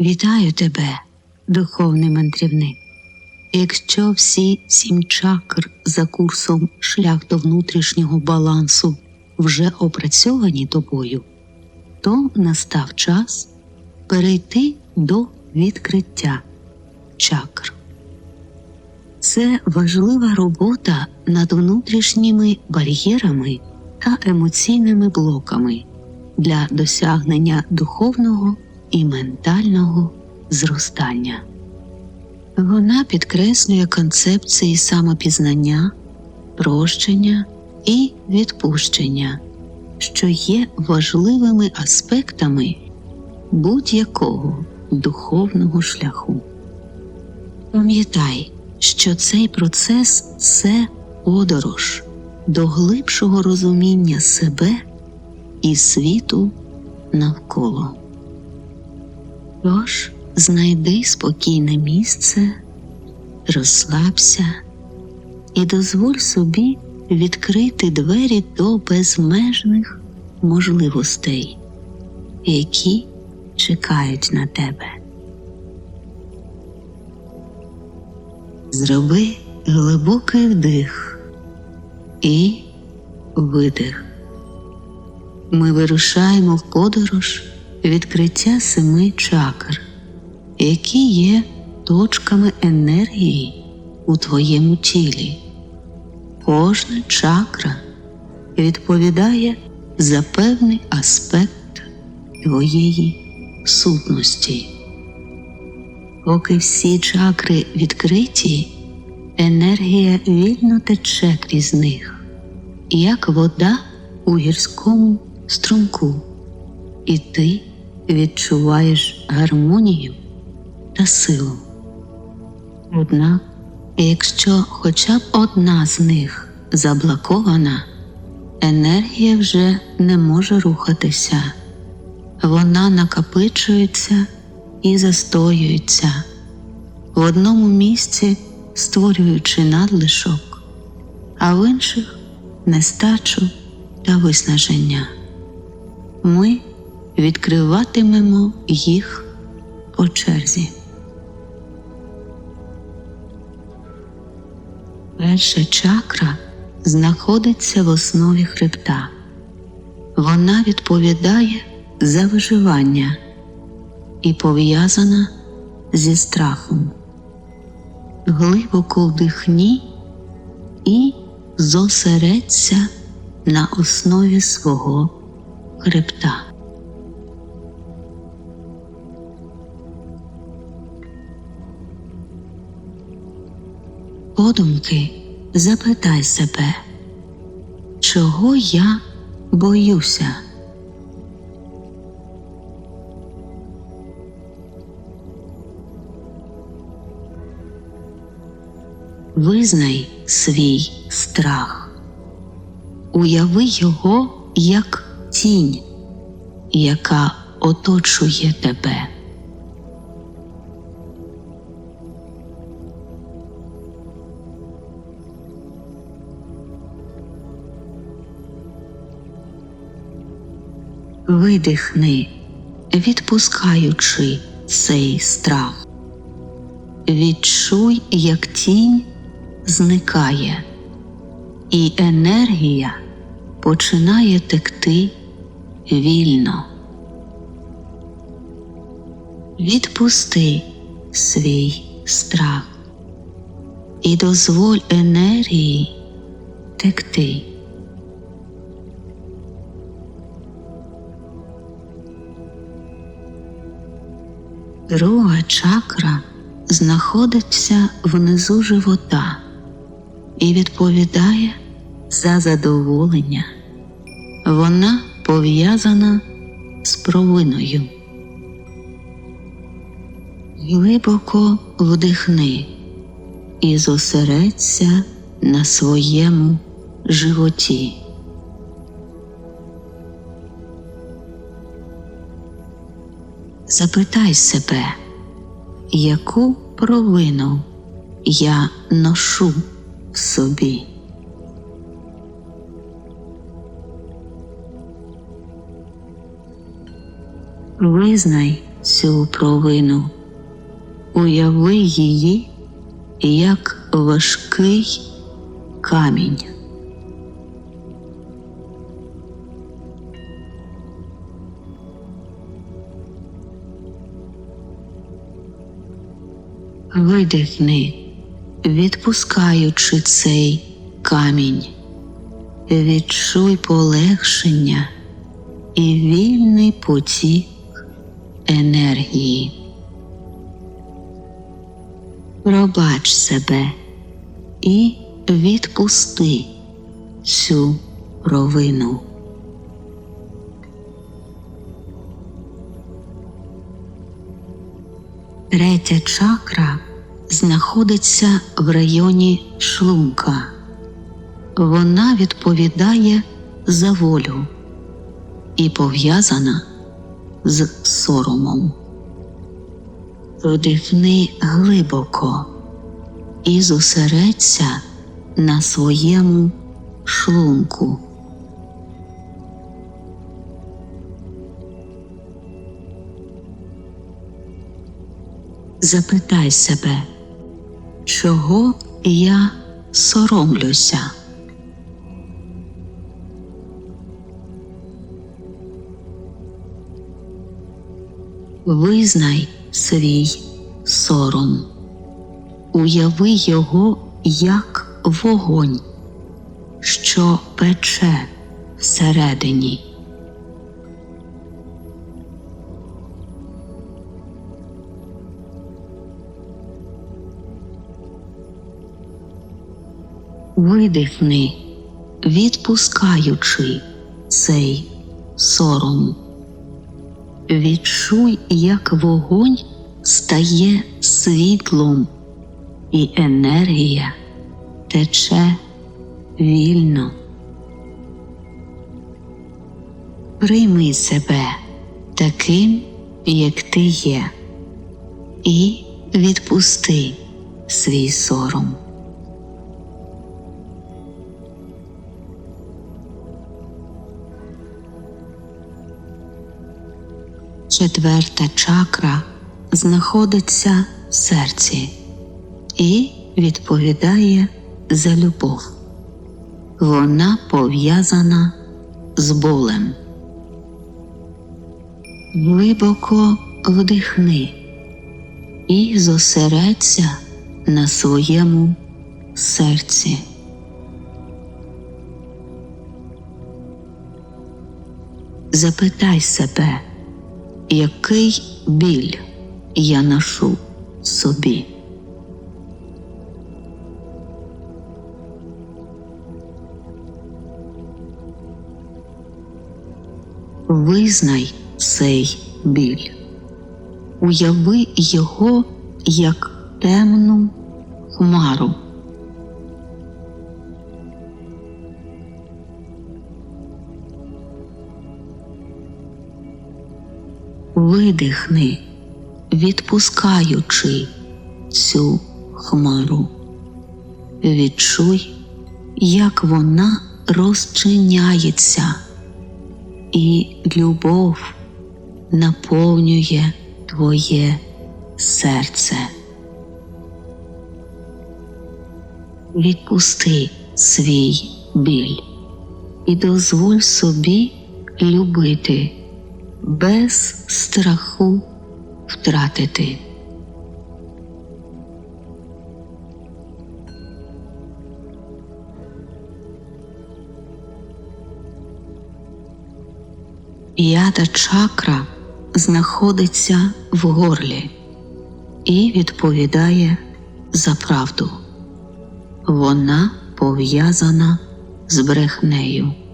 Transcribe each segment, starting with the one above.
Вітаю тебе, духовний мандрівник. Якщо всі сім чакр за курсом шлях до внутрішнього балансу вже опрацьовані тобою, то настав час перейти до відкриття чакр. Це важлива робота над внутрішніми бар'єрами та емоційними блоками для досягнення духовного і ментального зростання. Вона підкреслює концепції самопізнання, прощення і відпущення, що є важливими аспектами будь-якого духовного шляху. Пам'ятай, що цей процес це подорож до глибшого розуміння себе і світу навколо. Тож знайди спокійне місце, розслабся і дозволь собі відкрити двері до безмежних можливостей, які чекають на тебе. Зроби глибокий вдих і видих. Ми вирушаємо в подорож відкриття семи чакр, які є точками енергії у твоєму тілі. Кожна чакра відповідає за певний аспект твоєї сутності. Поки всі чакри відкриті, енергія вільно тече крізь них, як вода у гірському струмку, і ти відчуваєш гармонію та силу. Однак, якщо хоча б одна з них заблокована, енергія вже не може рухатися, вона накопичується і застоюється в одному місці, створюючи надлишок, а в інших нестачу та виснаження. Ми відкриватимемо їх по черзі. Перша чакра знаходиться в основі хребта. Вона відповідає за виживання і пов'язана зі страхом. Глибоко вдихні і зосередься на основі свого хребта. Подумки запитай себе, чого я боюся? Визнай свій страх, уяви його як тінь, яка оточує тебе. Видихни, відпускаючи цей страх. Відчуй, як тінь зникає, і енергія починає текти вільно. Відпусти свій страх і дозволь енергії текти. Друга чакра знаходиться внизу живота і відповідає за задоволення. Вона пов'язана з провиною. Глибоко вдихни і зосередься на своєму животі. Запитай себе, яку провину я ношу в собі. Визнай цю провину, уяви її як важкий камінь. Видихни, відпускаючи цей камінь, відчуй полегшення і вільний потік енергії. Пробач себе і відпусти цю провину. Третя чакра знаходиться в районі шлунка. Вона відповідає за волю і пов'язана з соромом. Вдихни глибоко і зосередься на своєму шлунку. Запитай себе, чого я соромлюся? Визнай свій сором, уяви його як вогонь, що пече всередині. Видихни, відпускаючи цей сором. Відчуй, як вогонь стає світлом, і енергія тече вільно. Прийми себе таким, як ти є, і відпусти свій сором. Четверта чакра знаходиться в серці і відповідає за любов. Вона пов'язана з болем. Глибоко вдихни і зосередься на своєму серці. Запитай себе який біль я ношу собі. Визнай цей біль, уяви його як темну хмару. Видихни, відпускаючи цю хмару. Відчуй, як вона розчиняється, і любов наповнює твоє серце. Відпусти свій біль і дозволь собі любити без страху втратити. П'ята чакра знаходиться в горлі і відповідає за правду. Вона пов'язана з брехнею.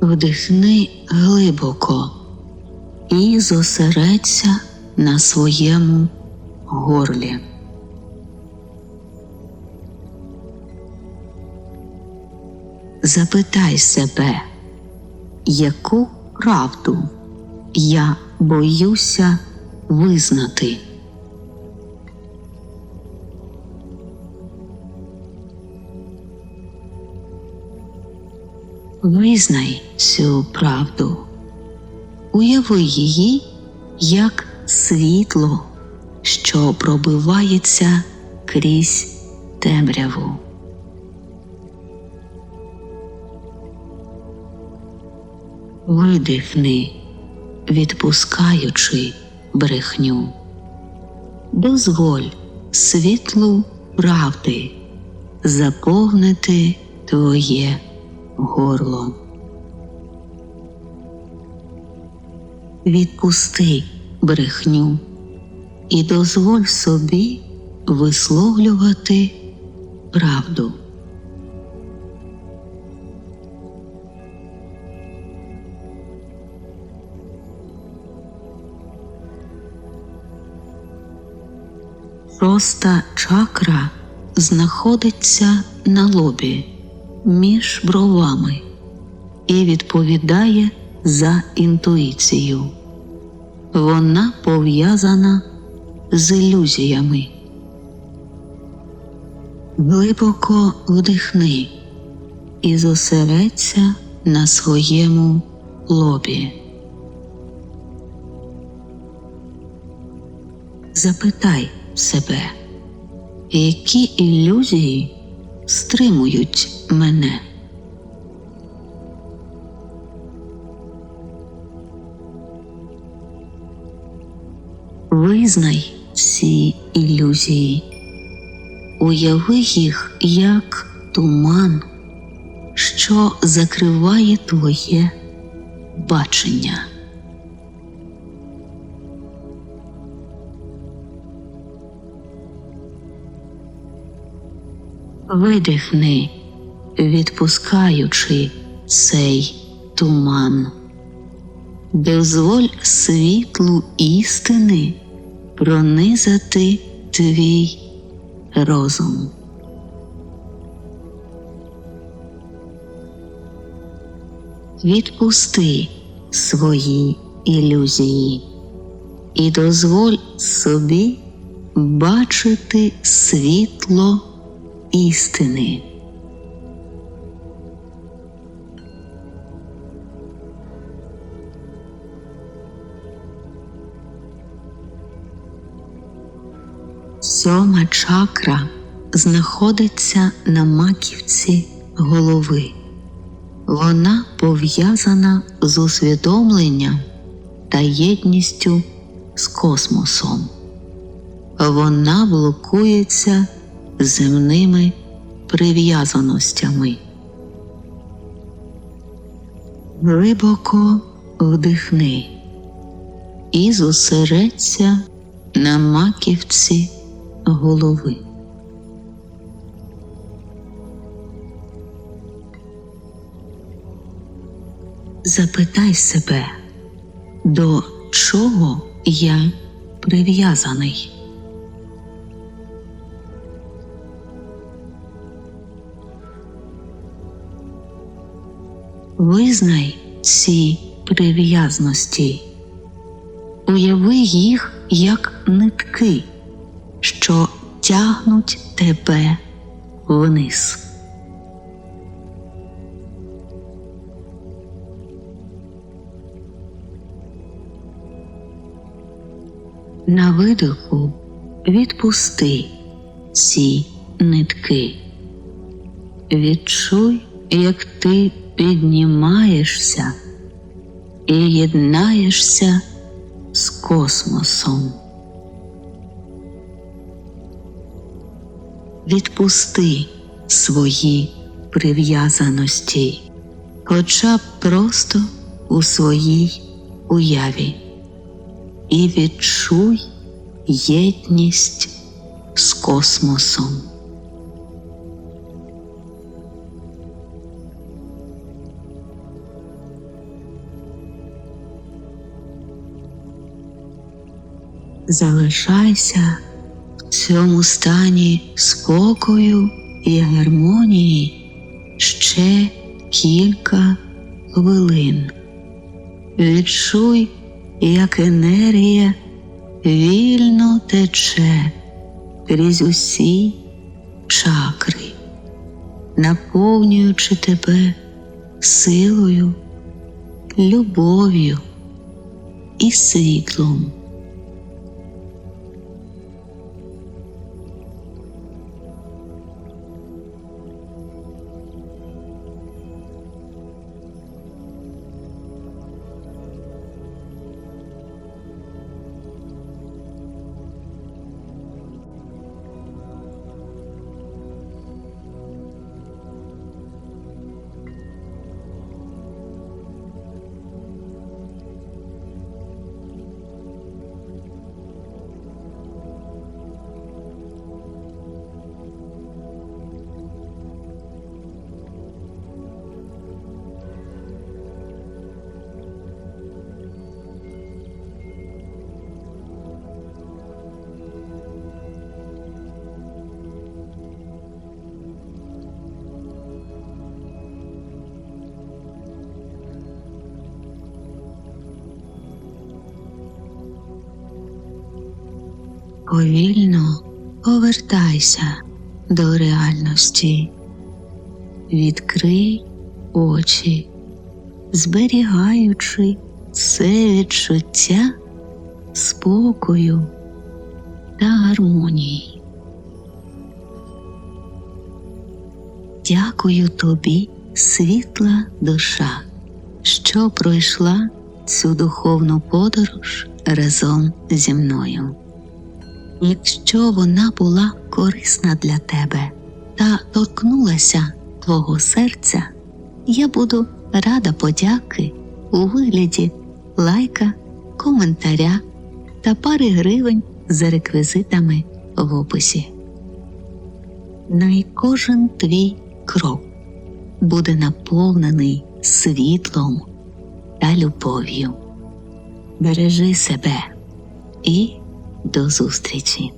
Вдихни глибоко і зосередься на своєму горлі. Запитай себе, яку правду я боюся визнати. Визнай цю правду Уяви її як світло, що пробивається крізь темряву. Видихни, відпускаючи брехню. Дозволь світлу правди заповнити твоє горло. Відпусти брехню і дозволь собі висловлювати правду. Шоста чакра знаходиться на лобі між бровами і відповідає за інтуїцію. Вона пов'язана з ілюзіями. Глибоко вдихни і зосередься на своєму лобі. Запитай себе, які ілюзії стримують мене. Визнай ці ілюзії, уяви їх як туман, що закриває твоє бачення. Видихни, відпускаючи цей туман. Дозволь світлу істини пронизати твій розум. Відпусти свої ілюзії і дозволь собі бачити світло істини. Сьома чакра знаходиться на маківці голови. Вона пов'язана з усвідомленням та єдністю з космосом. Вона блокується земними прив'язаностями. Глибоко вдихни і зосередься на маківці голови. Запитай себе, до чого я прив'язаний. Визнай ці прив'язності, уяви їх як нитки, що тягнуть тебе вниз. На видиху відпусти ці нитки. Відчуй, як ти піднімаєшся і єднаєшся з космосом. Відпусти свої прив'язаності, хоча б просто у своїй уяві, і відчуй єдність з космосом. Залишайся в цьому стані спокою і гармонії ще кілька хвилин. Відчуй, як енергія вільно тече крізь усі чакри, наповнюючи тебе силою, любов'ю і світлом. Повільно повертайся до реальності. Відкрий очі, зберігаючи це відчуття спокою та гармонії. Дякую тобі, світла душа, що пройшла цю духовну подорож разом зі мною. Якщо вона була корисна для тебе та торкнулася твого серця, я буду рада подяки у вигляді лайка, коментаря та пари гривень за реквізитами в описі. Най кожен твій крок буде наповнений світлом та любов'ю. Бережи себе і до зустрічі!